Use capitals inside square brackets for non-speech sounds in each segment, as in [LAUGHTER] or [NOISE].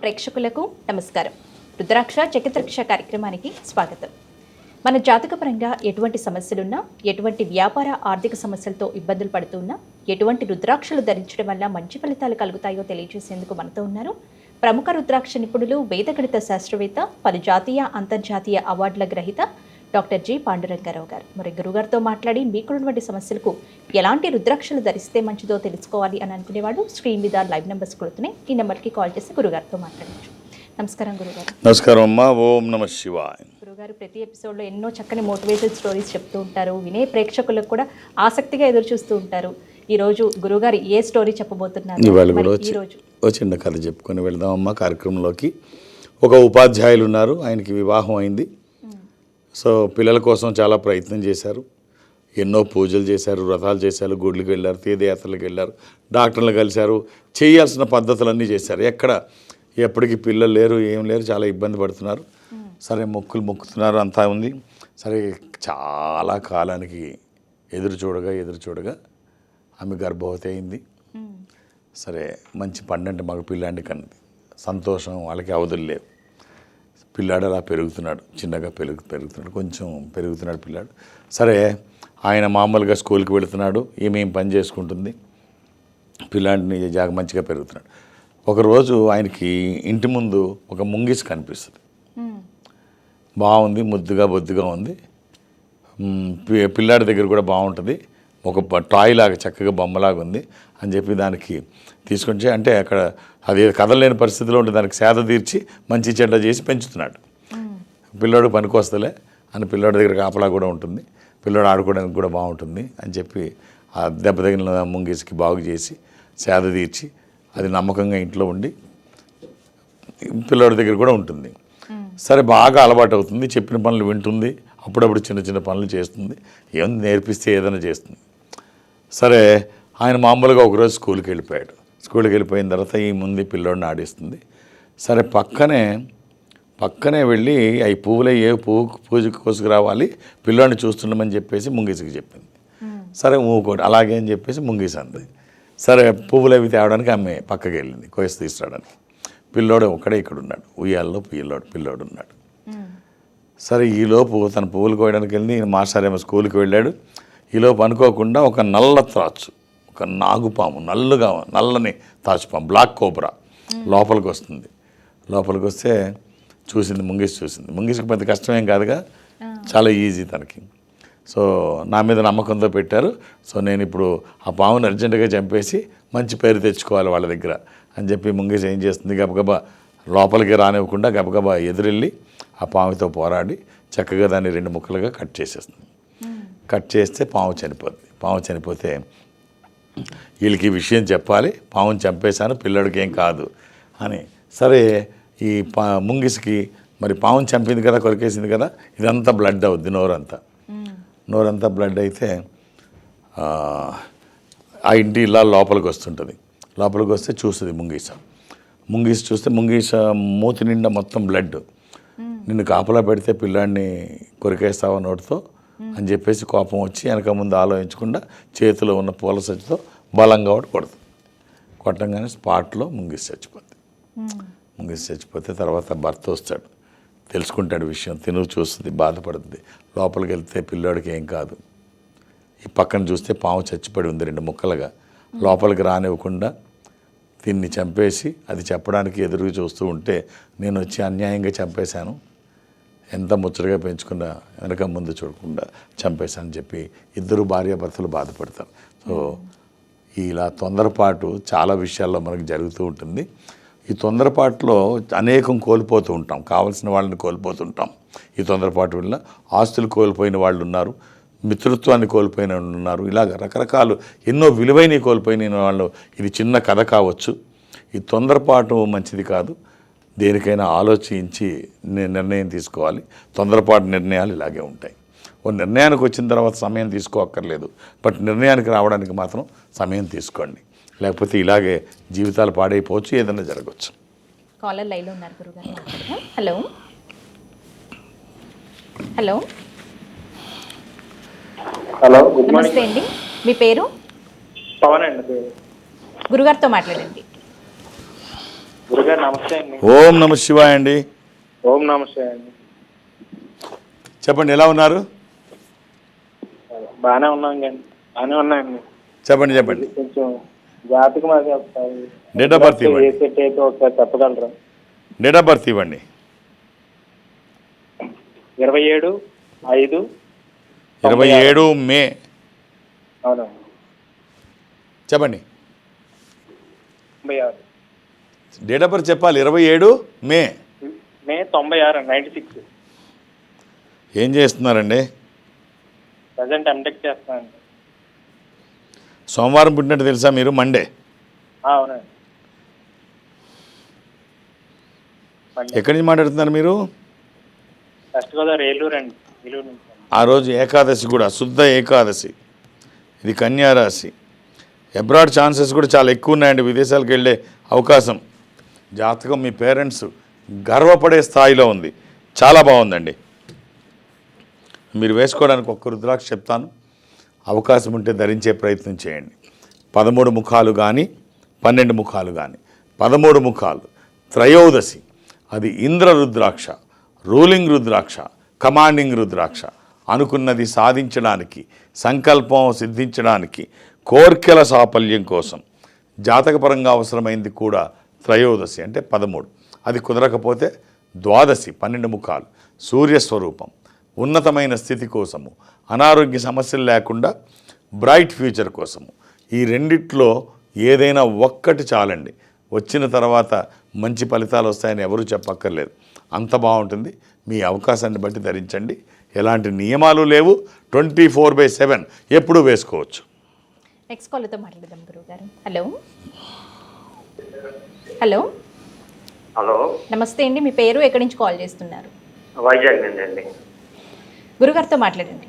ప్రేక్షకులకు నమస్కారం. రుద్రాక్ష చకిత్రక్ష కార్యక్రమానికి స్వాగతం. మన జాతకపరంగా ఎటువంటి సమస్యలున్నా ఎటువంటి వ్యాపార ఆర్థిక సమస్యలతో ఇబ్బందులు పడుతున్నా ఎటువంటి రుద్రాక్షలు ధరించడం వల్ల మంచి ఫలితాలు కలుగుతాయో తెలియజేసేందుకు మనతో ఉన్నారు ప్రముఖ రుద్రాక్ష నిపుణులు వేదగణిత శాస్త్రవేత్త పలు జాతీయ అంతర్జాతీయ అవార్డుల గ్రహీత డాక్టర్ జి పాండురంగారావు గారు. మరి గురుగారితో మాట్లాడి మీకున్నటువంటి సమస్యలకు ఎలాంటి రుద్రాక్షలు ధరిస్తే మంచిదో తెలుసుకోవాలి అని అనుకునేవాడు స్క్రీన్ మీద లైవ్ నెంబర్స్ కొడుతున్నాయి ఈ నెంబర్కి కాల్ చేసి గురుగారితో మాట్లాడచ్చు. నమస్కారం గురుగారు. నమస్కారం అమ్మా ఓం నమ శివాయ. గురుగారు ప్రతి ఎపిసోడ్లో ఎన్నో చక్కని మోటివేషన్ స్టోరీస్ చెప్తూ ఉంటారు వినే ప్రేక్షకులకు కూడా ఆసక్తిగా ఎదురు చూస్తూ ఉంటారు. ఈ రోజు గురుగారు ఏ స్టోరీ చెప్పబోతున్నారు? ఇవాళ కూడా వచ్చి చిన్న కథ చెప్పుకొని వెళ్దామమ్మా కార్యక్రమంలోకి. ఒక ఉపాధ్యాయులు ఉన్నారు ఆయనకి వివాహం అయింది. సో పిల్లల కోసం చాలా ప్రయత్నం చేశారు. ఎన్నో పూజలు చేశారు వ్రతాలు చేశారు గుడ్లకు వెళ్ళారు తీర్థయాత్రలకు వెళ్ళారు డాక్టర్లు కలిశారు చేయాల్సిన పద్ధతులన్నీ చేశారు. ఎక్కడ ఎప్పటికీ పిల్లలు లేరు ఏం లేరు చాలా ఇబ్బంది పడుతున్నారు. సరే మొక్కులు మొక్కుతున్నారు అంతా ఉంది. సరే చాలా కాలానికి ఎదురు చూడగా ఎదురు చూడగా ఆమె గర్భవతి అయింది. సరే మంచి పండంటి మగ పిల్లాడిని కన్నది. సంతోషం వాళ్ళకి అవధులు లేవు. పిల్లాడు అలా పెరుగుతున్నాడు చిన్నగా పెరుగు పెరుగుతున్నాడు కొంచెం పెరుగుతున్నాడు పిల్లాడు. సరే ఆయన మామూలుగా స్కూల్కి వెళుతున్నాడు ఏమేమి పని చేసుకుంటుంది? పిల్లాడిని జాగ మంచిగా పెరుగుతున్నాడు. ఒకరోజు ఆయనకి ఇంటి ముందు ఒక ముంగిస్ కనిపిస్తుంది. బాగుంది ముద్దుగా బొద్దుగా ఉంది. పిల్లాడి దగ్గర కూడా బాగుంటుంది. ఒక టాయ్ లాగా చక్కగా బొమ్మలాగా ఉంది. అని చెప్పి దానికి తీసుకొని అంటే అక్కడ అది కదలలేని పరిస్థితిలో ఉంటే దానికి సేద తీర్చి మంచి చెడ్డ చేసి పెంచుతున్నాడు. పిల్లోడు పనికొస్తలే అని పిల్లోడి దగ్గర కాపలా కూడా ఉంటుంది. పిల్లోడు ఆడుకోవడానికి కూడా బాగుంటుంది అని చెప్పి ఆ దెబ్బ తగిలిన ముంగీసుకి బాగు చేసి సేద తీర్చి అది నమ్మకంగా ఇంట్లో ఉండి పిల్లోడి దగ్గర కూడా ఉంటుంది. సరే బాగా అలవాటు అవుతుంది. చెప్పిన పనులు వింటుంది. అప్పుడప్పుడు చిన్న చిన్న పనులు చేస్తుంది. ఏం నేర్పిస్తే ఏదైనా చేస్తుంది. సరే ఆయన మామూలుగా ఒకరోజు స్కూల్కి వెళ్ళిపోయాడు. స్కూల్కి వెళ్ళిపోయిన తర్వాత ఈ ముందు పిల్లోడిని ఆడిస్తుంది. సరే పక్కనే పక్కనే వెళ్ళి అవి పువ్వులే ఏ పువ్వు పూజకు కోసుకురావాలి పిల్లోడిని చూస్తుండమని చెప్పేసి ముంగిసికి చెప్పింది. సరే ఊకోటి అలాగే అని చెప్పేసి ముంగిసి అంది. సరే పువ్వులు అవి తేవడానికి ఆమె పక్కకి వెళ్ళింది కోసి తీసుకురావడానికి. పిల్లోడు ఒక్కడే ఇక్కడ ఉన్నాడు ఉయ్యాల్లో పిల్లోడు పిల్లోడు ఉన్నాడు. సరే ఈలోపు తన పువ్వులు కోయడానికి వెళ్ళి మాస్టర్ ఏమో స్కూల్కి వెళ్ళాడు. ఈలోపు అనుకోకుండా ఒక నల్ల త్రాచు ఒక నాగుపాము నల్లుగా నల్లని తాచుపాము బ్లాక్ కోబ్రా లోపలికి వస్తుంది. లోపలికి వస్తే చూసింది ముంగిసి చూసింది. ముంగిసికి పెద్ద కష్టమేం కాదుగా? చాలా ఈజీ తనకి. సో నా మీద నమ్మకంతో పెట్టారు. సో నేను ఇప్పుడు ఆ పాముని అర్జెంటుగా చంపేసి మంచి పేరు తెచ్చుకోవాలి వాళ్ళ దగ్గర అని చెప్పి ముంగేసి ఏం చేస్తుంది? గబగబా లోపలికి రానివ్వకుండా గబగబా ఎదురెళ్ళి ఆ పాముతో పోరాడి చక్కగా దాన్ని రెండు ముక్కలుగా కట్ చేసేస్తుంది. కట్ చేస్తే పాము చనిపోద్ది. పాము చనిపోతే వీళ్ళకి ఈ విషయం చెప్పాలి. పాముని చంపేశాను పిల్లడికి ఏం కాదు అని. సరే ఈ పా ముంగిసికి మరి పాముని చంపింది కదా కొరికేసింది కదా ఇదంతా బ్లడ్ అవుద్ది నోరంతా. నోరంతా బ్లడ్ అయితే ఆ, ఆ ఇంటి ఇలా లోపలికి వస్తుంటుంది. లోపలికి వస్తే చూస్తుంది ముంగీస. ముంగీస చూస్తే ముంగీస మూతి నిండా మొత్తం బ్లడ్ నిన్ను కాపలా పెడితే పిల్లాడిని కొరికేస్తావా నోటితో? అని చెప్పేసి కోపం వచ్చి వెనక ముందు ఆలోచించకుండా చేతిలో ఉన్న పూల సచ్చితో బలంగా ఒకటి కొడుతుంది కొట్టంగానే స్పాట్లో ముంగిసి చచ్చిపోద్ది. ముంగిసి చచ్చిపోతే తర్వాత భర్త వస్తాడు. తెలుసుకుంటాడు విషయం తిను చూస్తుంది బాధపడుతుంది. లోపలికి వెళ్తే పిల్లోడికి ఏం కాదు. ఈ పక్కన చూస్తే పాము చచ్చిపడి ఉంది రెండు ముక్కలుగా. లోపలికి రానివ్వకుండా దీన్ని చంపేసి అది చెప్పడానికి ఎదురుగా చూస్తూ ఉంటే నేను వచ్చి అన్యాయంగా చంపేశాను. ఎంత ముచ్చటగా పెంచుకున్నా వెనక ముందు చూడకుండా చంపేశానని చెప్పి ఇద్దరు భార్యాభర్తలు బాధపడతారు. సో ఇలా తొందరపాటు చాలా విషయాల్లో మనకు జరుగుతూ ఉంటుంది. ఈ తొందరపాటులో అనేకం కోల్పోతూ ఉంటాం. కావలసిన వాళ్ళని కోల్పోతుంటాం ఈ తొందరపాటు వల్ల ఆస్తులు కోల్పోయిన వాళ్ళు ఉన్నారు. మిత్రత్వాన్ని కోల్పోయిన వాళ్ళు ఉన్నారు. ఇలాగ రకరకాలు ఎన్నో విలువైనవి కోల్పోయిన వాళ్ళు. ఇది చిన్న కథ కావచ్చు. ఈ తొందరపాటు మంచిది కాదు. దేనికైనా ఆలోచించి ని- నిర్ణయం తీసుకోవాలి. తొందరపాటు నిర్ణయాలు ఇలాగే ఉంటాయి. ఓ నిర్ణయానికి వచ్చిన తర్వాత సమయం తీసుకోక్కర్లేదు. బట్ నిర్ణయానికి రావడానికి మాత్రం సమయం తీసుకోండి. లేకపోతే ఇలాగే జీవితాలు పాడైపోవచ్చు ఏదైనా జరగవచ్చు కాలర్ లైవ్లో ఉన్నారు గురుగారు. Hello. Hello. Hello good morning. నమస్తే అండి. మీ పేరు? పవన్ అండి. గురుగారితో మాట్లాడండి. ఓం నమ శివాయ అండి. ఓం అండి. చెప్పండి ఎలా ఉన్నారు? బాగానే ఉన్నాం అండి బాగానే ఉన్నాయండి. చెప్పండి చెప్పండి. కొంచెం జాతకం అది of birth ఏ ఇవ్వండి. ఒకసారి చెప్పగలరా? డేట్ ఆఫ్ బర్త్ ఇవ్వండి. ఇరవై ఏడు ఐదు ఇరవై ఏడు మే. అవునండి. చెప్పండి. తొంభై ఆరు. డేట్ ఆఫ్ బర్త్ చెప్పాలి. ఇరవై ఏడు మే. మే తొంభై ఆరు నైంటీ సిక్స్ ఏం చేస్తున్నారండి? ప్రజెంట్ ఎంటెక్ చేస్తున్నానండి. సోమవారం పుట్టినట్టు తెలుసా మీరు? మండే అవునండి. ఎక్కడి నుంచి మాట్లాడుతున్నారు మీరు? వెస్ట్ గోదావరి ఏలూరు అండి. ఏలూరు నుంచి. ఆ రోజు ఏకాదశి కూడా శుద్ధ ఏకాదశి. ఇది కన్యా రాశి అబ్రాడ్ ఛాన్సెస్ కూడా చాలా ఎక్కువ ఉన్నాయండి. విదేశాలకు వెళ్ళే అవకాశం. జాతకం మీ పేరెంట్స్ గర్వపడే స్థాయిలో ఉంది. చాలా బాగుందండి. మీరు వేసుకోవడానికి ఒక్క రుద్రాక్ష చెప్తాను. అవకాశం ఉంటే ధరించే ప్రయత్నం చేయండి. పదమూడు ముఖాలు కానీ పన్నెండు ముఖాలు కానీ పదమూడు ముఖాలు. త్రయోదశి. అది ఇంద్ర రుద్రాక్ష రూలింగ్ రుద్రాక్ష కమాండింగ్ రుద్రాక్ష. అనుకున్నది సాధించడానికి సంకల్పం సిద్ధించడానికి కోర్కెల సాఫల్యం కోసం. జాతకపరంగా అవసరమైంది కూడా త్రయోదశి అంటే పదమూడు. అది కుదరకపోతే ద్వాదశి పన్నెండు ముఖాలు. సూర్యస్వరూపం ఉన్నతమైన స్థితి కోసము అనారోగ్య సమస్యలు లేకుండా బ్రైట్ ఫ్యూచర్ కోసము. ఈ రెండిట్లో ఏదైనా ఒక్కటి చాలండి. వచ్చిన తర్వాత మంచి ఫలితాలు వస్తాయని ఎవరూ చెప్పక్కర్లేదు. అంత బాగుంటుంది. మీ అవకాశాన్ని బట్టి ధరించండి. ఎలాంటి నియమాలు లేవు. ట్వంటీ ఫోర్ బై సెవెన్ ఎప్పుడూ వేసుకోవచ్చు. నెక్స్ట్ కాల్తో మాట్లాడదాం గురువు గారు. హలో. హలో. హలో. నమస్తే అండి మీ పేరు ఎక్కడి నుంచి కాల్ చేస్తున్నారు? వైజాగ్ నుండి అండి. గురుగారితో మాట్లాడండి.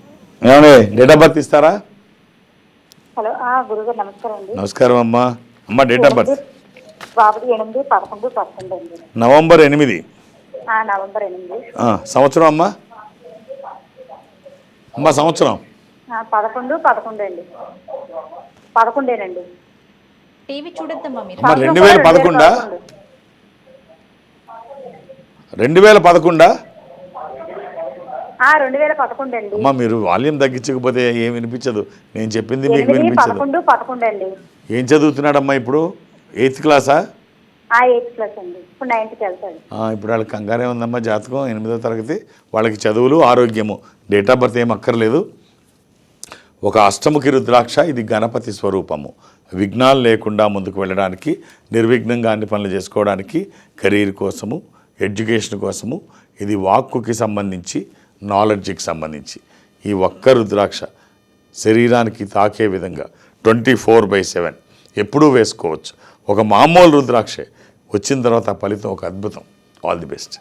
ఏమండి డేట్ ఆఫ్ బర్త్ ఇస్తారా? హలో ఆ, గురుగారు నమస్కారం అండి. నమస్కారం అమ్మా. అమ్మ డేట్ ఆఫ్ బర్త్. బాబుది ఎనిమిది పదకొండు పదకొండు అండి. నవంబర్ ఎనిమిది. ఆ, నవంబర్ ఎనిమిది. ఆ, సంవత్సరం అమ్మా? అమ్మ సంవత్సరం. ఆ, పదకొండు పదకొండు అండి. పదకొండేనండి. టీవీ చూడొద్దమ్మా మీరు. రెండు వేల పదకొండా? రెండు వేల పదకొండా? రెండు వేల పదకొండు అండి అమ్మ మీరు వాల్యూమ్ తగ్గించకపోతే ఏం వినిపించదు. నేను చెప్పింది మీకు వినిపించదు. పదకొండు పదకొండు అండి ఏం చదువుతున్నాడమ్మా ఇప్పుడు? ఎయిత్ క్లాసా? ఆ ఎయిత్ క్లాస్ అండి. ఇప్పుడు నైన్త్కి వెళ్తాడు. ఆ, ఇప్పుడు వాళ్ళకి కంగారే ఉందమ్మా జాతకం. ఎనిమిదో తరగతి. వాళ్ళకి చదువులు ఆరోగ్యము. డేట్ ఆఫ్ బర్త్ ఏం అక్కర్లేదు. ఒక అష్టముఖి రుద్రాక్ష ఇది గణపతి స్వరూపము. విఘ్నాలు లేకుండా ముందుకు వెళ్ళడానికి నిర్విఘ్నంగా అన్ని పనులు చేసుకోవడానికి కెరీర్ కోసము ఎడ్యుకేషన్ కోసము ఇది వాక్కుకి సంబంధించి నాలెడ్జ్కి సంబంధించి. ఈ ఒక్క రుద్రాక్ష శరీరానికి తాకే విధంగా ట్వంటీ ఫోర్ బై సెవెన్ ఎప్పుడూ వేసుకోవచ్చు. ఒక మామూలు రుద్రాక్షే వచ్చిన తర్వాత ఫలితం ఒక అద్భుతం. All the best.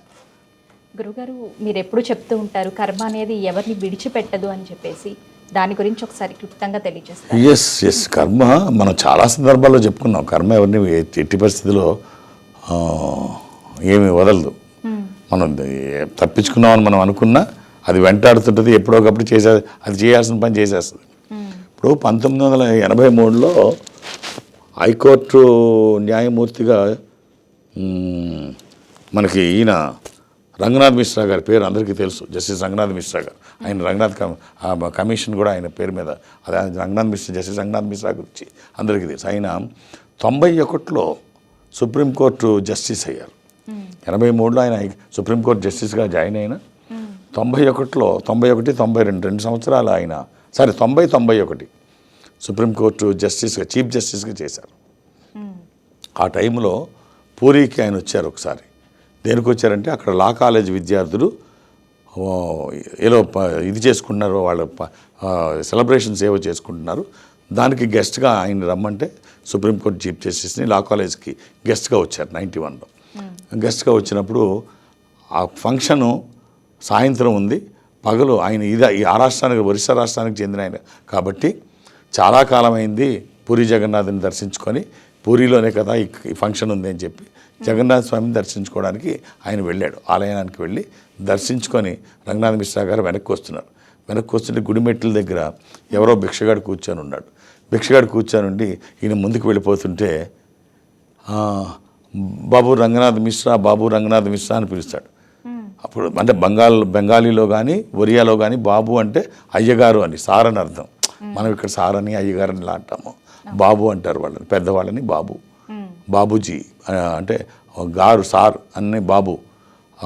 గురుగారు మీరు ఎప్పుడు చెప్తూ ఉంటారు కర్మ అనేది ఎవరిని విడిచిపెట్టదు అని చెప్పేసి. దాని గురించి ఒకసారి క్లుప్తంగా తెలియజేస్తారు ఎస్ ఎస్ కర్మ మనం చాలా సందర్భాల్లో చెప్పుకున్నాం. కర్మ ఎవరిని ఎట్టి పరిస్థితిలో ఏమి వదలదు. మనం ఏ- తప్పించుకున్నామని మనం అనుకున్నా అది వెంటాడుతుంటుంది ఎప్పుడోకప్పుడు చేసే అది చేయాల్సిన పని చేసేస్తుంది. ఇప్పుడు పంతొమ్మిది వందల ఎనభై మూడులో హైకోర్టు న్యాయమూర్తిగా మనకి ఈయన రంగనాథ్ మిశ్రా గారి పేరు అందరికీ తెలుసు జస్టిస్ రంగనాథ్ మిశ్రా గారు. ఆయన రంగనాథ్ కమిషన్ కూడా ఆయన పేరు మీద. అదే ఆయన రంగనాథ్ మిశ్రా జస్టిస్ రంగనాథ్ మిశ్రా గురించి అందరికీ తెలుసు. ఆయన తొంభై ఒకటిలో సుప్రీంకోర్టు జస్టిస్ అయ్యారు. ఎనభై మూడులో ఆయన సుప్రీంకోర్టు జస్టిస్గా జాయిన్ అయిన తొంభై ఒకటిలో తొంభై ఒకటి తొంభై రెండు రెండు సంవత్సరాలు ఆయన సరే తొంభై తొంభై ఒకటి సుప్రీంకోర్టు జస్టిస్గా చీఫ్ జస్టిస్గా చేశారు. ఆ టైంలో పూరికి ఆయన వచ్చారు ఒకసారి. దేనికి వచ్చారంటే అక్కడ లా కాలేజ్ విద్యార్థులు ఏదో ఇది చేసుకుంటున్నారు వాళ్ళ సెలబ్రేషన్స్ ఏవో చేసుకుంటున్నారు. దానికి గెస్ట్గా ఆయన రమ్మంటే సుప్రీంకోర్టు చీఫ్ జస్టిస్ని లా కాలేజ్కి గెస్ట్గా వచ్చారు నైంటీ వన్లో. గెస్ట్గా వచ్చినప్పుడు ఆ ఫంక్షను సాయంత్రం ఉంది. పగలు ఆయన ఇది ఈ ఆ రాష్ట్రానికి ఒరిస్సా రాష్ట్రానికి చెందిన ఆయన. కాబట్టి చాలా కాలమైంది పూరి జగన్నాథుని దర్శించుకొని పూరిలోనే కదా ఈ ఈ ఫంక్షన్ ఉంది అని చెప్పి జగన్నాథ స్వామిని దర్శించుకోవడానికి ఆయన వెళ్ళాడు. ఆలయానికి వెళ్ళి దర్శించుకొని రంగనాథ మిశ్రా గారు వెనక్కి వస్తున్నారు. వెనక్కి వస్తుంటే గుడిమెట్ల దగ్గర ఎవరో భిక్షగాడు కూర్చొని ఉన్నాడు. భిక్షగాడు కూర్చొని ఉండి ఈయన ముందుకు వెళ్ళిపోతుంటే "ఆ, బాబు రంగనాథ్ మిశ్రా బాబు రంగనాథ్ మిశ్రా అని పిలుస్తాడు. అప్పుడు అంటే బెంగాల్ బెంగాలీలో కానీ ఒరియాలో కానీ బాబు అంటే అయ్యగారు అని సార్ అని అర్థం. మనం ఇక్కడ సార్ అని అయ్యగారు అని ఇలా అంటాము. బాబు అంటారు వాళ్ళని పెద్దవాళ్ళని బాబు. బాబుజీ అంటే గారు సార్ అన్ని బాబు.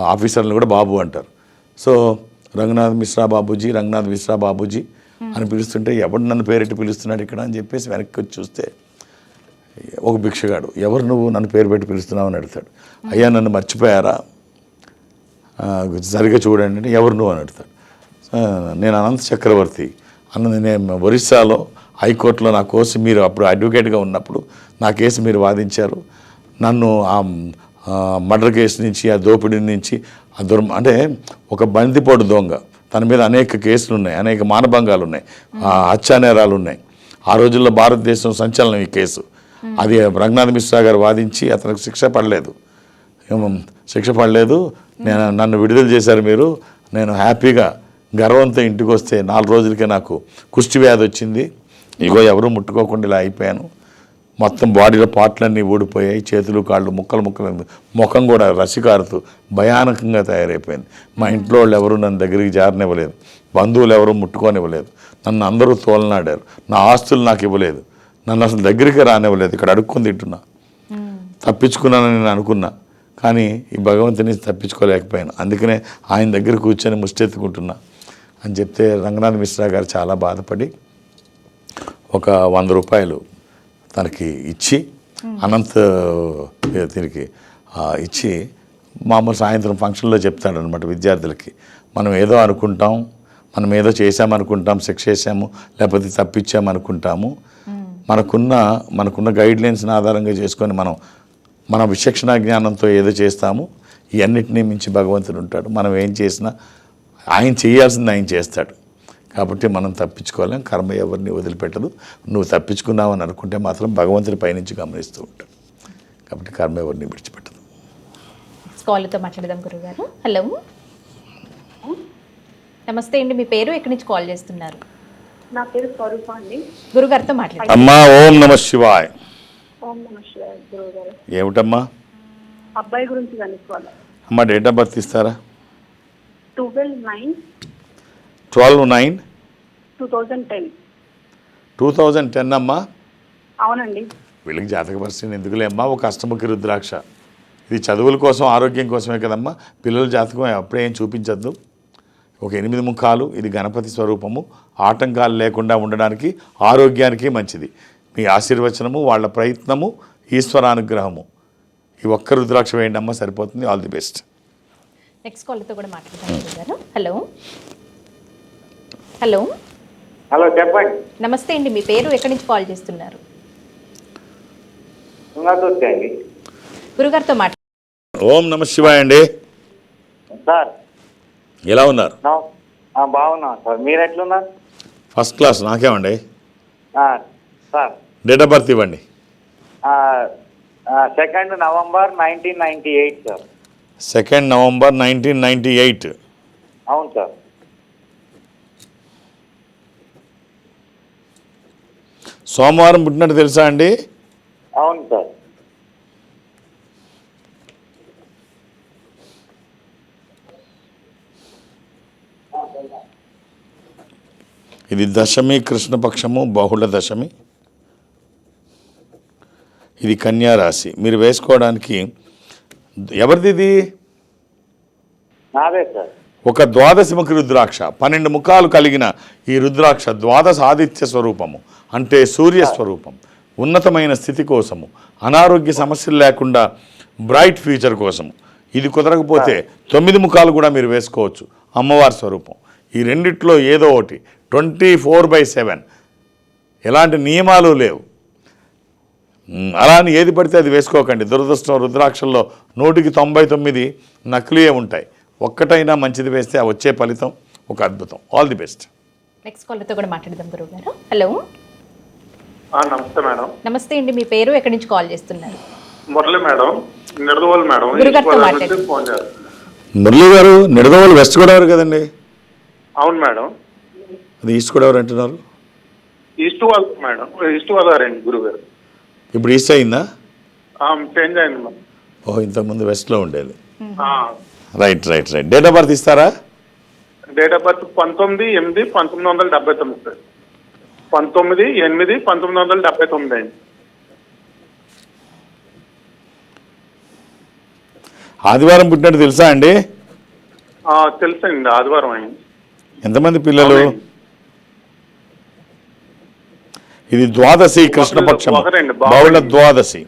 ఆఫీసర్లు కూడా బాబు అంటారు. సో రంగనాథ్ మిశ్రా బాబుజీ రంగనాథ్ మిశ్రా బాబుజీ అని పిలుస్తుంటే ఎవడు నన్ను పేరెట్టి పిలుస్తున్నాడు ఇక్కడ అని చెప్పేసి వెనక్కి వచ్చి చూస్తే ఒక భిక్షగాడు ఎవరు నువ్వు నన్ను పేరు పెట్టి పిలుస్తున్నావు? అని అడుగుతాడు. అయ్యా నన్ను మర్చిపోయారా? సరిగ్గా చూడండి అంటే ఎవరు నువ్వు? అని అడుగుతాడు. నేను అనంత చక్రవర్తి. అన్నది నేను ఒరిస్సాలో హైకోర్టులో నా కోసం మీరు అప్పుడు అడ్వకేట్గా ఉన్నప్పుడు నా కేసు మీరు వాదించారు. నన్ను ఆ మర్డర్ కేసు నుంచి ఆ దోపిడీ నుంచి ఆ దుర్మ అంటే ఒక బందిపోటు దొంగ. తన మీద అనేక కేసులు ఉన్నాయి అనేక మానభంగాలు ఉన్నాయి ఆ హత్యానేరాలు ఉన్నాయి ఆ రోజుల్లో భారతదేశం సంచలనం ఈ కేసు. అది రంగనాథ్ మిశ్రా గారు వాదించి అతనికి శిక్ష పడలేదు. శిక్ష పడలేదు. నేను నన్ను విడుదల చేశారు మీరు. నేను హ్యాపీగా గర్వంతో ఇంటికి వస్తే నాలుగు రోజులకే నాకు కుష్టి వ్యాధి వచ్చింది. ఇగో ఎవరు ముట్టుకోకుండా ఇలా అయిపోయాను. మొత్తం బాడీలో పార్ట్లన్నీ ఊడిపోయాయి చేతులు కాళ్ళు ముక్కలు ముక్కలు ముఖం కూడా రసికారుతూ భయానకంగా తయారైపోయింది. మా ఇంట్లో వాళ్ళు ఎవరు నన్ను దగ్గరికి జారనివ్వలేదు. బంధువులు ఎవరు ముట్టుకోనివ్వలేదు. నన్ను అందరూ తోలనాడారు. నా ఆస్తులు నాకు ఇవ్వలేదు. నన్ను అసలు దగ్గరికి రానివ్వలేదు. ఇక్కడ అడుక్కొని తింటున్నా. తప్పించుకున్నానని నేను అనుకున్నా. కానీ ఈ భగవంతుని తప్పించుకోలేకపోయాను. అందుకనే ఆయన దగ్గర కూర్చొని ముష్టెత్తుకుంటున్నా అని చెప్తే రంగనాథ్ మిశ్రా గారు చాలా బాధపడి ఒక వంద రూపాయలు తనకి ఇచ్చి అనంత్ దీనికి ఇచ్చి మామూలు సాయంత్రం ఫంక్షన్లో చెప్తాడనమాట విద్యార్థులకి. మనం ఏదో అనుకుంటాం మనం ఏదో చేసామనుకుంటాం శిక్ష చేసాము లేకపోతే తప్పించామనుకుంటాము. మనకున్న మనకున్న గైడ్ లైన్స్ని ఆధారంగా చేసుకొని మనం మన విచక్షణ జ్ఞానంతో ఏదో చేస్తాము ఇవన్నిటినీ మించి భగవంతుడు ఉంటాడు. మనం ఏం చేసినా ఆయన చేయాల్సింది ఆయన చేస్తాడు. కాబట్టి మనం తప్పించుకోలేం. కర్మ ఎవరిని వదిలిపెట్టదు. నువ్వు తప్పించుకున్నావని అనుకుంటే మాత్రం భగవంతుడి పైనుంచి గమనిస్తూ ఉంటాడు కాబట్టి కర్మ ఎవరిని విడిచిపెట్టదు. కాల్తో మాట్లాడదాం గురుగారు. హలో. నమస్తే అండి. మీ పేరు ఎక్కడి నుంచి కాల్ చేస్తున్నారు? నా పేరు స్వరూప అండి. గురుగారితో మాట్లాడండి అమ్మా ఓం నమ శివాయ్. ఓం నమ శివాయ ఏమిటమ్మా? అబ్బాయి గురించి కనుక్కోవాలి. అమ్మా డేట్ ఆఫ్ బర్త్ ఇస్తారా? Twelve nine. Twelve nine. Two thousand ten two thousand ten అమ్మా? అవునండి. వీళ్ళకి జాతక పరిస్థితి ఎందుకులే అమ్మా? ఒక అష్టముఖి రుద్రాక్ష. ఇది చదువుల కోసం ఆరోగ్యం కోసమే కదమ్మా? పిల్లల జాతకం అప్పుడే ఏం చూపించద్దు. ఒక ఎనిమిది ముఖాలు ఇది గణపతి స్వరూపము. ఆటంకాలు లేకుండా ఉండడానికి ఆరోగ్యానికి మంచిది. మీ ఆశీర్వచనము వాళ్ళ ప్రయత్నము ఈశ్వరానుగ్రహము. ఈ ఒక్క రుద్రాక్ష వేయండి అమ్మా సరిపోతుంది. ఆల్ ది బెస్ట్ నెక్స్ట్ కాల్తో కూడా గురుగారు హలో హలో హలో చెప్పండి. నమస్తే అండి మీ పేరు ఎక్కడి నుంచి కాల్ చేస్తున్నారు? అండి గురుగారితో మాట్లాడండి ఓం నమ శివాయ అండి. సార్. ఎలా ఉన్నారు? నా- ఆ, బాగున్నాం సార్. మీరు ఎట్లున్నారు? ఫస్ట్ క్లాస్ నాకేమండి? ఆ, సార్. డేట్ ఆఫ్ బర్త్ ఇవ్వండి. Second November nineteen ninety eight sir. Second November nineteen ninety eight అవును సార్. సోమవారం పుట్టినట్టు తెలుసా అండి? అవును సార్. ఇది దశమి కృష్ణపక్షము బహుళ దశమి. ఇది కన్యా రాశి. మీరు వేసుకోవడానికి ఎవరిది ఇది? నాదే సార్. ఒక ద్వాదశముఖి రుద్రాక్ష పన్నెండు ముఖాలు కలిగిన ఈ రుద్రాక్ష ద్వాదశ ఆదిత్య స్వరూపము అంటే సూర్య స్వరూపం ఉన్నతమైన స్థితి కోసము అనారోగ్య సమస్యలు లేకుండా బ్రైట్ ఫ్యూచర్ కోసము. ఇది కుదరకపోతే తొమ్మిది ముఖాలు కూడా మీరు వేసుకోవచ్చు అమ్మవారి స్వరూపం. ఈ రెండిట్లో ఏదో ఒకటి ట్వంటీ ఫోర్ బై సెవెన్. ఎలాంటి నియమాలు లేవు. అలా అని ఏది పడితే అది వేసుకోకండి. దురదృష్టం రుద్రాక్షల్లో నూటికి తొంభై తొమ్మిది నకిలీయే ఉంటాయి. ఒక్కటైనా మంచిది వేస్తే ఆ వచ్చే ఫలితం ఒక అద్భుతం. ఆల్ ది బెస్ట్ నెక్స్ట్ కాల్తో కూడా మాట్లాడదాం గురుగారు హలో నమస్తే మేడం. నమస్తే అండి మీ పేరు? ఎక్కడి నుంచి కాల్ చేస్తున్నారు? Murali madam Nidadavole madam. Murali గారు నిడదవోలు వెస్ట్ గోదావరి కదండి? అవును మేడం. అది ఈస్ట్ గోదావరి అంటున్నారు? East Godavari madam. East Godavari అండి గురుగారు ఇప్పుడు ఈస్ట్ అయిందా? చేంజ్ అయింది మేడం. ఓ ఇంతకుముందు వెస్ట్లో ఉండేది. Right right right. Date of birth ఇస్తారా? డేట్ ఆఫ్ బర్త్ పంతొమ్మిది ఎనిమిది పంతొమ్మిది వందల డెబ్బై తొమ్మిది సార్ పంతొమ్మిది ఎనిమిది పంతొమ్మిది వందల డెబ్బై తొమ్మిది అండి. ఆదివారం పుట్టినట్టు తెలుసా అండి? తెలుసండి ఆదివారం అండి. ఎంతమంది పిల్లలు. ఇది ద్వాదశి కృష్ణపక్షం. బహుళ ద్వాదశి.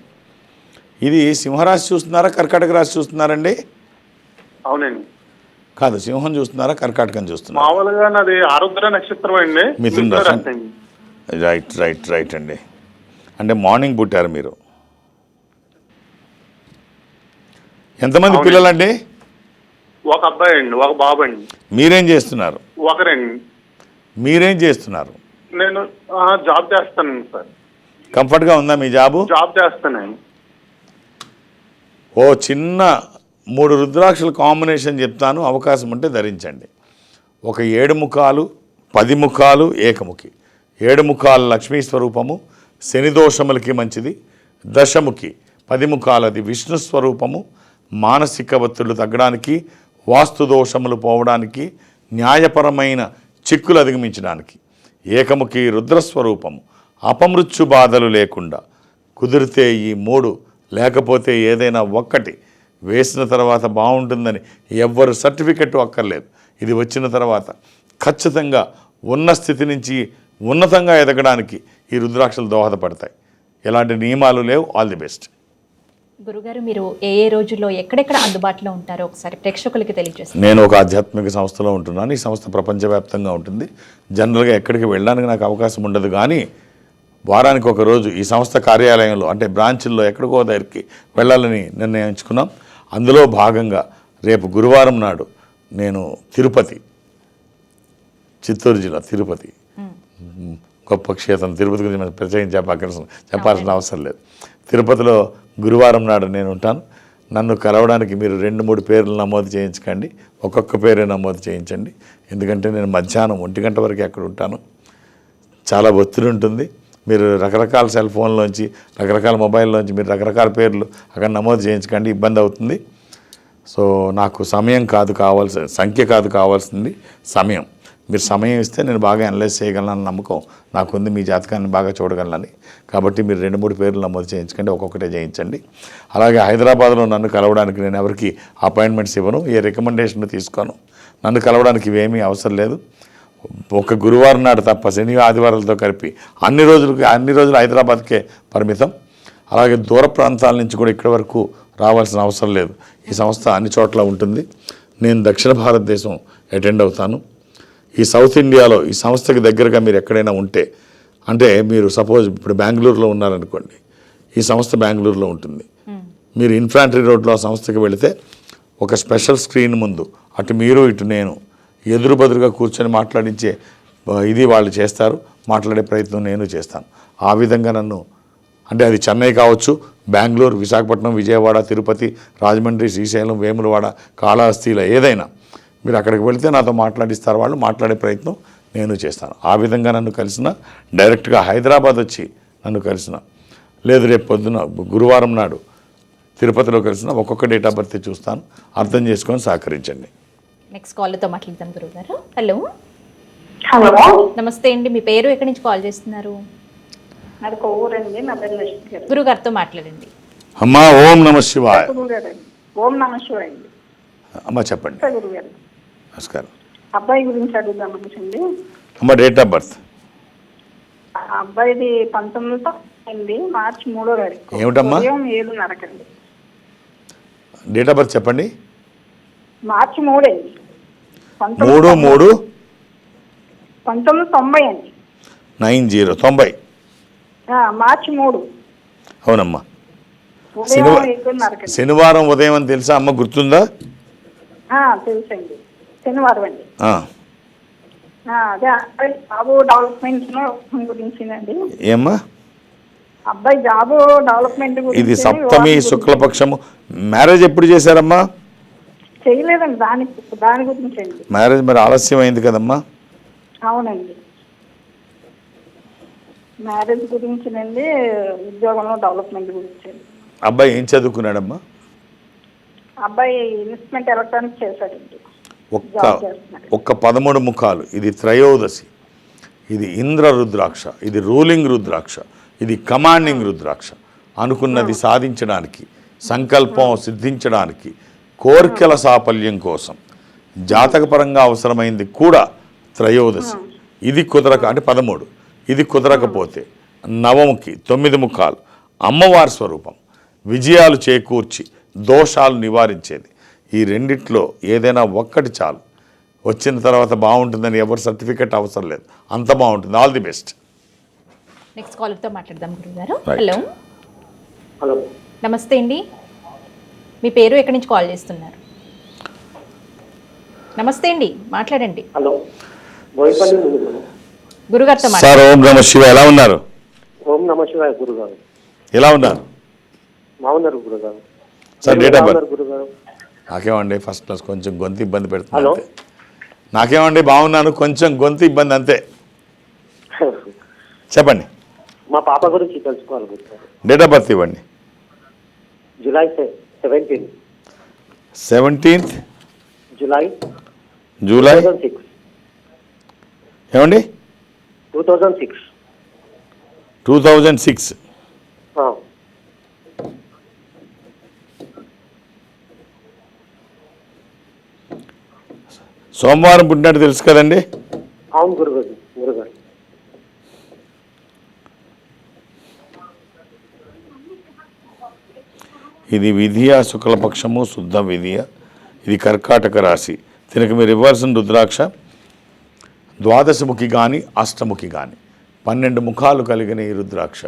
ఇది సింహరాశి చూస్తున్నారా కర్కాటక రాశి చూస్తున్నారండి? అవునండి. కాదు సింహం చూస్తున్నారా కర్కాటకం చూస్తున్నారా? మామూలుగా నాది ఆరుద్ర నక్షత్రం అండి. మిథున రాశి. రైట్ రైట్ రైట్ అండి. అంటే మార్నింగ్ పుట్టారు మీరు? ఎంతమంది. పిల్లలండి? ఒక అబ్బాయి అండి ఒక బాబు అండి. మీరేం చేస్తున్నారు? ఒకరండి. మీరేం చేస్తున్నారు? నేను జాబ్ చేస్తానండి సార్. కంఫర్ట్గా ఉందా మీ జాబు? జాబ్ చేస్తానండి. ఓ చిన్న మూడు రుద్రాక్షల కాంబినేషన్ చెప్తాను. అవకాశం ఉంటే ధరించండి. ఒక ఏడు ముఖాలు పది ముఖాలు ఏకముఖి. ఏడు ముఖాలు లక్ష్మీ స్వరూపము శని దోషములకి మంచిది. దశముఖి పది ముఖాలది విష్ణు స్వరూపము మానసిక ఒత్తిళ్ళు తగ్గడానికి వాస్తు దోషములు పోవడానికి న్యాయపరమైన చిక్కులు అధిగమించడానికి. ఏకముఖి రుద్రస్వరూపము అపమృత్యు బాధలు లేకుండా. కుదిరితే ఈ మూడు లేకపోతే ఏదైనా ఒక్కటి వేసిన తర్వాత బాగుంటుందని ఎవ్వరు సర్టిఫికెట్ అక్కర్లేదు. ఇది వచ్చిన తర్వాత ఖచ్చితంగా ఉన్న స్థితి నుంచి ఉన్నతంగా ఎదగడానికి ఈ రుద్రాక్షలు దోహదపడతాయి. ఎలాంటి నియమాలు లేవు. ఆల్ ది బెస్ట్ గురుగారు మీరు ఏ ఏ రోజుల్లో ఎక్కడెక్కడ అందుబాటులో ఉంటారో ఒకసారి ప్రేక్షకులకి తెలియజేస్తారు. నేను ఒక ఆధ్యాత్మిక సంస్థలో ఉంటున్నాను. ఈ సంస్థ ప్రపంచవ్యాప్తంగా ఉంటుంది. జనరల్గా ఎక్కడికి వెళ్ళడానికి నాకు అవకాశం ఉండదు. కానీ వారానికి ఒక రోజు ఈ సంస్థ కార్యాలయంలో అంటే బ్రాంచుల్లో ఎక్కడికో దగ్గరికి వెళ్ళాలని నిర్ణయించుకున్నాం. అందులో భాగంగా రేపు గురువారం నాడు నేను తిరుపతి చిత్తూరు జిల్లా తిరుపతి. గొప్ప క్షేత్రం. తిరుపతి గురించి మనం ప్రత్యేకం చెప్పాల్సిన చెప్పాల్సిన అవసరం లేదు. తిరుపతిలో గురువారం నాడు నేను ఉంటాను. నన్ను కలవడానికి మీరు రెండు మూడు పేర్లు నమోదు చేయించకండి. ఒక్కొక్క పేరే నమోదు చేయించండి. ఎందుకంటే నేను మధ్యాహ్నం ఒంటి గంట వరకు అక్కడ ఉంటాను. చాలా ఒత్తిడి ఉంటుంది. మీరు రకరకాల సెల్ ఫోన్లోంచి రకరకాల మొబైల్లోంచి మీరు రకరకాల పేర్లు అక్కడ నమోదు చేయించకండి ఇబ్బంది అవుతుంది. సో నాకు సమయం కాదు కావాల్సి సంఖ్య కాదు కావాల్సింది సమయం. మీరు సమయం ఇస్తే నేను బాగా అనలైజ్ చేయగలనని నమ్మకం నాకుంది మీ జాతకాన్ని బాగా చూడగలనని. కాబట్టి మీరు రెండు మూడు పేర్లు నమోదు చేయించకండి ఒక్కొక్కటే చేయించండి. అలాగే హైదరాబాద్లో నన్ను కలవడానికి నేను ఎవరికి అపాయింట్మెంట్స్ ఇవ్వను ఏ రికమెండేషన్ తీసుకోను. నన్ను కలవడానికి ఇవేమీ అవసరం లేదు. ఒక గురువారం నాడు తప్ప శని ఆదివారాలతో కలిపి అన్ని రోజులకి అన్ని రోజులు హైదరాబాద్కే పరిమితం. అలాగే దూర ప్రాంతాల నుంచి కూడా ఇక్కడి వరకు రావాల్సిన అవసరం లేదు. ఈ సంస్థ అన్ని చోట్ల ఉంటుంది. నేను దక్షిణ భారతదేశం అటెండ్ అవుతాను. ఈ సౌత్ ఇండియాలో ఈ సంస్థకి దగ్గరగా మీరు ఎక్కడైనా ఉంటే అంటే మీరు సపోజ్ ఇప్పుడు బెంగళూరులో ఉన్నారనుకోండి ఈ సంస్థ బెంగళూరులో ఉంటుంది. మీరు ఇన్ఫాంట్రీ రోడ్లో ఆ సంస్థకి వెళితే ఒక స్పెషల్ స్క్రీన్ ముందు అటు మీరు ఇటు నేను ఎదురు బదురుగా కూర్చొని మాట్లాడించే ఇది వాళ్ళు చేస్తారు మాట్లాడే ప్రయత్నం నేను చేస్తాను. ఆ విధంగా నన్ను అంటే అది చెన్నై కావచ్చు బెంగళూరు విశాఖపట్నం విజయవాడ తిరుపతి రాజమండ్రి శ్రీశైలం వేములవాడ కాళహస్తిలో ఏదైనా మీరు అక్కడికి వెళితే నాతో మాట్లాడిస్తారు వాళ్ళు మాట్లాడే ప్రయత్నం నేను చేస్తాను. ఆ విధంగా నన్ను కలిసిన డైరెక్ట్గా హైదరాబాద్ వచ్చి నన్ను కలిసిన లేదు రేపు పొద్దున గురువారం నాడు తిరుపతిలో కలిసిన ఒక్కొక్క డేట్ ఆఫ్ బర్త్ చూస్తాను అర్థం చేసుకొని సహకరించండి. నెక్స్ట్ కాల్తో మాట్లాడదాం గురుగారు హలో హలో నమస్తే అండి. మీ పేరు ఎక్కడి నుంచి కాల్ చేస్తున్నారు? నాది కొవ్వూరండి నా పేరు లక్ష్మి గారు. గురుగారితో మాట్లాడండి. అమ్మా ఓం నమ శివాయ. గురువు ఓం నమ శివాయ అండి. అమ్మ చెప్పండి. గురువు గారు నమస్కారం. అబ్బాయి గురించి అడుగుదాం అనుకుంది అమ్మ డేట్ ఆఫ్ బర్త్ అబ్బాయిది పంతొమ్మిది అయింది మార్చి మూడో తారీఖు. ఏమిటమ్మా? ఏడున్నరకండి. డేట్ ఆఫ్ బర్త్ చెప్పండి. మార్చి మూడు. తొంభై- మూడు. పంతొమ్మిది తొంభై అండి. నైన్ జీరో తొంభై. మార్చి మూడు. అవునమ్మా. శనివారం ఉదయం అని తెలుసా అమ్మ గుర్తుందా? ఆ, తెలుసండి. శనివారం అండి. అదే డెవలప్మెంట్ గురించినండి ఏమ్మా? అబ్బాయి జాబు డెవలప్మెంట్ ఇది సప్తమి. శుక్లపక్షము. మ్యారేజ్ ఎప్పుడు చేశారమ్మా? చేయలేదండి దాని దాని గురించి అండి. మ్యారేజ్ మరి ఆలస్యం అయింది కదమ్మా? అవునండి. మ్యారేజ్ గురించినండి ఉద్యోగంలో డెవలప్మెంట్ గురించి. అబ్బాయి ఏం చదువుకున్నాడమ్మా? అబ్బాయి ఇన్వెస్ట్మెంట్ ఎలక్ట్రానిక్స్ చేశాడండి. ఒక్క. ఒక్క పదమూడు ముఖాలు. ఇది త్రయోదశి. ఇది ఇంద్ర రుద్రాక్ష. ఇది రూలింగ్ రుద్రాక్ష. ఇది కమాండింగ్ రుద్రాక్ష. అనుకున్నది సాధించడానికి సంకల్పం సిద్ధించడానికి కోర్కెల సాఫల్యం కోసం. జాతకపరంగా అవసరమైంది కూడా త్రయోదశి. ఇది కుదరక అంటే పదమూడు. ఇది కుదరకపోతే నవముఖి తొమ్మిది ముఖాలు. అమ్మవారి స్వరూపం. విజయాలు చేకూర్చి దోషాలు నివారించేది. ఈ రెండిట్లో ఏదైనా ఒక్కటి చాలు. వచ్చిన తర్వాత బాగుంటుందని ఎవరు సర్టిఫికెట్ అవసరం లేదు. అంత బాగుంటుంది. All the best. నెక్స్ట్ కాలర్తో మాట్లాడదాం గురుగారు. హలో. హలో. నమస్తే అండి. మీ పేరు ఎక్కడి నుంచి కాల్ చేస్తున్నారు? నమస్తే అండి మాట్లాడండి. హలో గురుగారితో సార్ ఓం నమ శివ ఎలా ఉన్నారు? ఓం నమ శివాయ గురుగారు. ఎలా ఉన్నారు? బాగున్నారు గురుగారు. సార్ మీరు డేట్ ఎలా ఆఫ్ ఉన్నారు బర్త్? గురుగారు? నాకేమండి ఫస్ట్ క్లాస్ కొంచెం గొంతు ఇబ్బంది పెడుతుంది హలో. అంతే. నాకేమండి బాగున్నాను కొంచెం గొంతు ఇబ్బంది అంతే. చెప్పండి. మా పాప గురించి తెలుసుకోవాలి గురుగారు. డేట్ ఆఫ్ బర్త్ ఇవ్వండి. July seventeen seventeenth July July two thousand six ఏమండి? Two thousand six two thousand six సోమవారం పుట్టినట్టు తెలుసు కదండి? అవును గురుగారు గురుగారు. ఇది విధియ శుక్లపక్షము శుద్ధ విధియ. ఇది కర్కాటక రాశి. దీనికి మీరు ఇవ్వాల్సిన రుద్రాక్ష ద్వాదశముఖి కానీ అష్టముఖి కానీ పన్నెండు ముఖాలు కలిగిన ఈ రుద్రాక్ష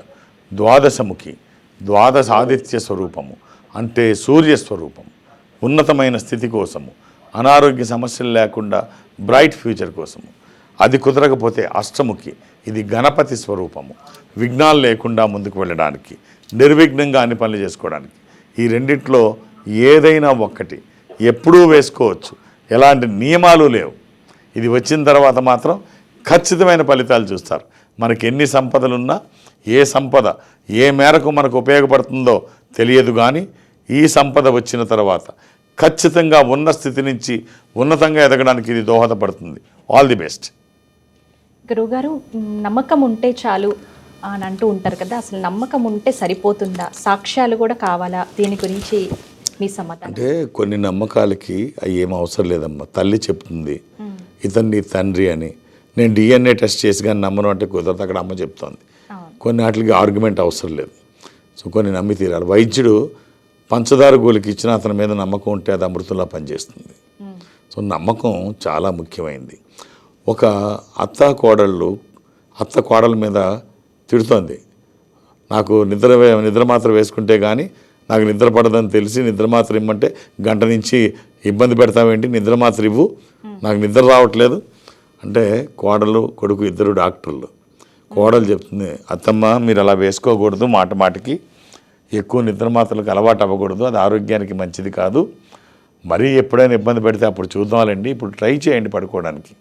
ద్వాదశముఖి ద్వాదశ ఆదిత్య స్వరూపము అంటే సూర్య స్వరూపం ఉన్నతమైన స్థితి కోసము అనారోగ్య సమస్యలు లేకుండా బ్రైట్ ఫ్యూచర్ కోసము. అది కుదరకపోతే అష్టముఖి ఇది గణపతి స్వరూపము. విఘ్నాలు లేకుండా ముందుకు వెళ్ళడానికి నిర్విఘ్నంగా అన్ని పనులు చేసుకోవడానికి. ఈ రెండిట్లో ఏదైనా ఒక్కటి ఎప్పుడూ వేసుకోవచ్చు. ఎలాంటి నియమాలు లేవు. ఇది వచ్చిన తర్వాత మాత్రం ఖచ్చితమైన ఫలితాలు చూస్తారు. మనకి ఎన్ని సంపదలున్నా ఏ సంపద ఏ మేరకు మనకు ఉపయోగపడుతుందో తెలియదు కానీ ఈ సంపద వచ్చిన తర్వాత ఖచ్చితంగా ఉన్న స్థితి నుంచి ఉన్నతంగా ఎదగడానికి ఇది దోహదపడుతుంది. ఆల్ ది బెస్ట్ గురువుగారు నమ్మకం ఉంటే చాలు. అని అంటూ ఉంటారు కదా అసలు నమ్మకం ఉంటే సరిపోతుందా? సాక్ష్యాలు కూడా కావాలా? దీని గురించి మీ సమాధానం. అంటే కొన్ని నమ్మకాలకి అవి ఏం అవసరం లేదమ్మా. తల్లి చెప్తుంది ఇతను నీ తండ్రి అని. నేను డిఎన్ఏ టెస్ట్ చేసి కానీ నమ్మను అంటే కుదరదు అక్కడ అమ్మ చెప్తోంది. కొన్ని వాటికి ఆర్గ్యుమెంట్ అవసరం లేదు. సో కొన్ని నమ్మి తీరాలి. వైద్యుడు పంచదార గోలికి ఇచ్చిన అతని మీద నమ్మకం ఉంటే అది అమృతంలా పనిచేస్తుంది. సో నమ్మకం చాలా ముఖ్యమైనది ఒక అత్త కోడళ్ళు అత్త కోడల మీద తిడుతోంది. నాకు నిద్ర నిద్ర మాత్ర వేసుకుంటే కానీ నాకు నిద్ర పడదని తెలిసి నిద్ర మాత్ర ఇమ్మంటే గంట నుంచి ఇబ్బంది పెడతావేంటి? నిద్ర మాత్ర ఇవ్వు. నాకు నిద్ర రావట్లేదు. అంటే కోడలు కొడుకు ఇద్దరు డాక్టర్లు. కోడలు చెప్తుంది అత్తమ్మ మీరు అలా వేసుకోకూడదు మాట మాటకి. ఎక్కువ నిద్ర మాత్రలకు అలవాటు అవ్వకూడదు. అది ఆరోగ్యానికి మంచిది కాదు. మరీ ఎప్పుడైనా ఇబ్బంది పెడితే అప్పుడు చూద్దాంలేండి. ఇప్పుడు ట్రై చేయండి పడుకోవడానికి.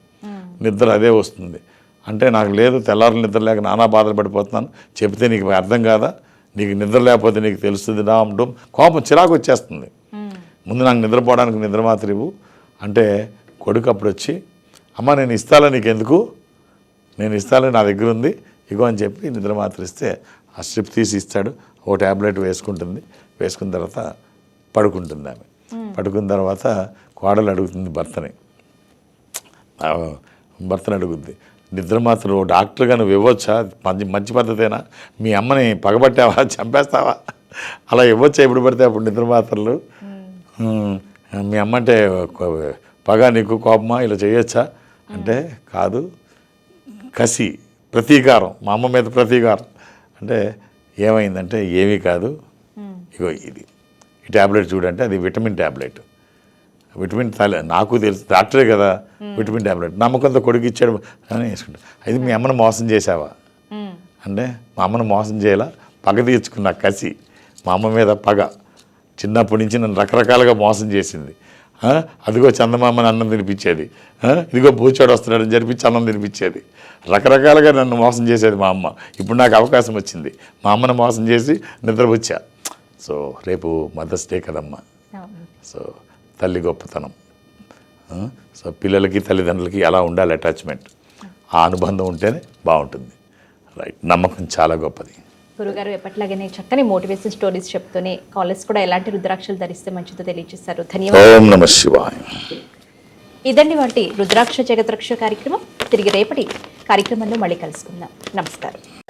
నిద్ర అదే వస్తుంది. అంటే నాకు లేదు తెల్లారు నిద్ర లేక నానా బాధలు పడిపోతున్నాను. చెప్తే నీకు అర్థం కాదా? నీకు నిద్ర లేకపోతే నీకు తెలుస్తుంది నా అంటూ కోపం చిరాకు వచ్చేస్తుంది. ముందు నాకు నిద్రపోవడానికి నిద్ర మాత్రం ఇవ్వు అంటే కొడుకు అప్పుడు వచ్చి అమ్మ నేను ఇస్తాలా నీకు ఎందుకు నేను ఇస్తాను నా దగ్గర ఉంది. ఇగో అని చెప్పి నిద్ర మాత్రం ఇస్తే ఆ స్ట్రిప్ తీసి ఇస్తాడు. ఓ ట్యాబ్లెట్ వేసుకుంటుంది. వేసుకున్న తర్వాత పడుకుంటుంది ఆమె. పడుకున్న తర్వాత కోడలు అడుగుతుంది భర్తని. భర్తను అడుగుద్ది. నిద్ర మాత్రం ఓ డాక్టర్గా నువ్వు ఇవ్వచ్చా? మంచి మంచి పద్ధతేనా? మీ అమ్మని పగబట్టావా? [LAUGHS] చంపేస్తావా? అలా ఇవ్వచ్చా ఎప్పుడు పడితే అప్పుడు నిద్ర మాత్రలు మీ అమ్మ అంటే పగ నీకు కోపమా? ఇలా చేయొచ్చా? అంటే కాదు. కసి ప్రతీకారం. మా అమ్మ మీద ప్రతీకారం. అంటే ఏమైందంటే ఏమీ కాదు. ఇగో ఇది. ఈ ట్యాబ్లెట్ చూడంటే అది విటమిన్ ట్యాబ్లెట్ విటమిన్ తల నాకు తెలుసు డాక్టరే కదా విటమిన్ ట్యాబ్లెట్ నమ్మకంతో కొడుకు ఇచ్చాడు అని వేసుకుంటా. అది మీ అమ్మను మోసం చేసావా అంటే మా అమ్మను మోసం చేయాల? పగ తీర్చుకున్న కసి మా అమ్మ మీద పగ. చిన్నప్పటి నుంచి నన్ను రకరకాలుగా మోసం చేసింది. అదిగో చందమామని అన్నం తినిపించేది. ఇదిగో బూచోడు వస్తున్నాడని జరిపించి అన్నం తినిపించేది. రకరకాలుగా నన్ను మోసం చేసేది మా అమ్మ. ఇప్పుడు నాకు అవకాశం వచ్చింది. మా అమ్మను మోసం చేసి నిద్రపుచ్చా. సో రేపు మదర్స్ డే కదమ్మా. సో తల్లి గొప్పతనం. సో పిల్లలకి తల్లిదండ్రులకి ఎలా ఉండాలి అటాచ్మెంట్. ఆ అనుబంధం ఉంటేనే బాగుంటుంది. రైట్ నమ్మకం చాలా గొప్పది. గురుగారు ఎప్పట్లాగానే చక్కని మోటివేషన్ స్టోరీస్ చెప్తూనే కాలేజ్ కూడా ఎలాంటి రుద్రాక్షలు ధరిస్తే మంచిదో తెలియజేశారు. ధన్యవాదాలు. ఇదండి వాటి రుద్రాక్ష జగద్రక్ష కార్యక్రమం. తిరిగి రేపటి కార్యక్రమంలో మళ్ళీ కలుసుకుందాం. నమస్కారం.